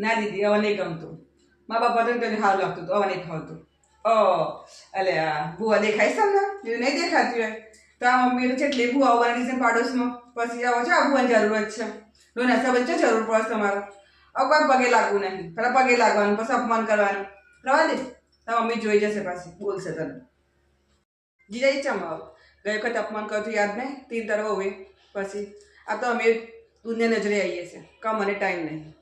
ના દીદી હવે નહીં ગમતું. મા બાપા તો તને સારું લાગતું હતું, હવે નહીં ખાવતું ઓ એટલે આ ભૂવા દેખાય છે તમને? એ નહીં દેખાતી હોય તો આ મમ્મી છે એટલે ભૂવા આવવાની છે પાડોશમાં. પછી આવો છો, આ ભૂવાની જરૂરત છે. લોના સબ છે જરૂર પડશે તમારે. હવે કોઈ પગે લાગવું નહીં. પેલા પગે લાગવાનું, પછી અપમાન કરવાનું. રવા દે. તો મમ્મી જોઈ જશે પાછી, બોલશે તને. જીજા ઈ ચમ આવ. ગઈ વખત અપમાન કરતું યાદ નહીં? તીન તરફ હોય. પછી આ તો અમે દુનિયા નજરે આવીએ છીએ. કા મને ટાઈમ નહીં.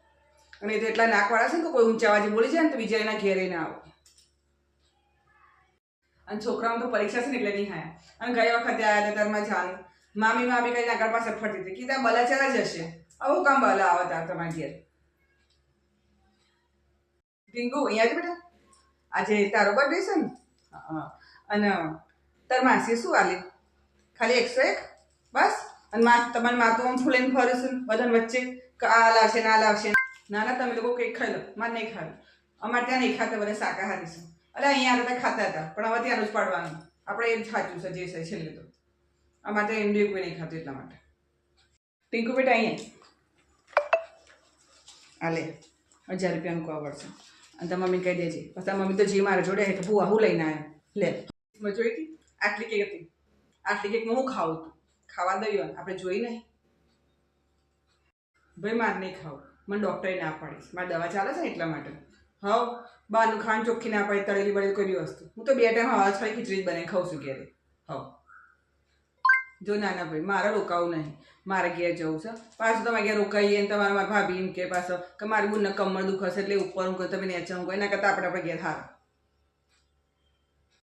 અને એ એટલા નાકવાળા છે ને તો કોઈ ઊંચા અવાજે બોલી જાય ને તો બીજા એના ઘેરે ના આવો. અને છોકરાઓને તો પરીક્ષા છે ને એટલે નહીં હાયા અને ગઈ વખતે આવ્યા હતા તારમાં જાનું મામી મામી કરીને આગળ પાસે ફરતી હતી. કીધા બલા ચલા જશે આવું કામ બલા આવે તાર તમારા ઘેર. ટીંગુ અહીંયા જ બેટા? આજે તારો બર્થડે છે ને? અને તાર માસી શું આલી ખાલી એકસો એક? બસ? અને મા તમારી મા આમ ફૂલીને ફરું છું બધાને વચ્ચે? આ લાવશે ને આ લાવશે ના ના તમે લોકો કંઈક ખાઈ લો. મારે નહીં ખાવું. અમારે ત્યાં નહીં ખાતા, બધા શાકાહારી છે. અરે અહીંયા હતા ખાતા હતા, પણ હવે ત્યાંનું જ પાડવાનું. આપણે એ સાચું છે, જે છે, છેલ્લે તો. અમારે ત્યાં એમડી કોઈ નહીં ખાતું એટલા માટે. ટીંકુ બેટા અહીંયા. આ લે, હજાર રૂપિયાનું કવર છે અને તમારી મમ્મી કહી દેજે. પછી મમ્મી તો જે મારે જોડે તો ભૂ આવું લઈને આવ્યા લે. મેં જોઈ હતી? આટલી કેક હતી. આટલી કેકમાં હું ખાવું? હતું ખાવા દઈએ આપણે જોઈ નહીં. ભાઈ, મારે નહીં ખાવું. મને ડૉક્ટરે ના પાડીશ મારી દવા ચાલે છે એટલા માટે. હવ, બહારનું ખાંડ ચોખ્ખી ના પાડી, તળેલી બળેલી કોઈ બી વસ્તુ. હું તો બે ટાઈમ હવા છ ખીચડી જ બનાવી ખાઉં છું ઘેરે. હવ. જો નાના ભાઈ, મારે રોકાવું નહીં. મારે ઘેર જવું છે. પાછું તમે ઘેર રોકાઈએ ને તમારા મારા ભાભી એમ કે પાછો કે મારી બુનને કમર દુખાશે એટલે ઉપર હું તમે નેચા હું એના કરતાં આપણે આપણે ઘેર હાર.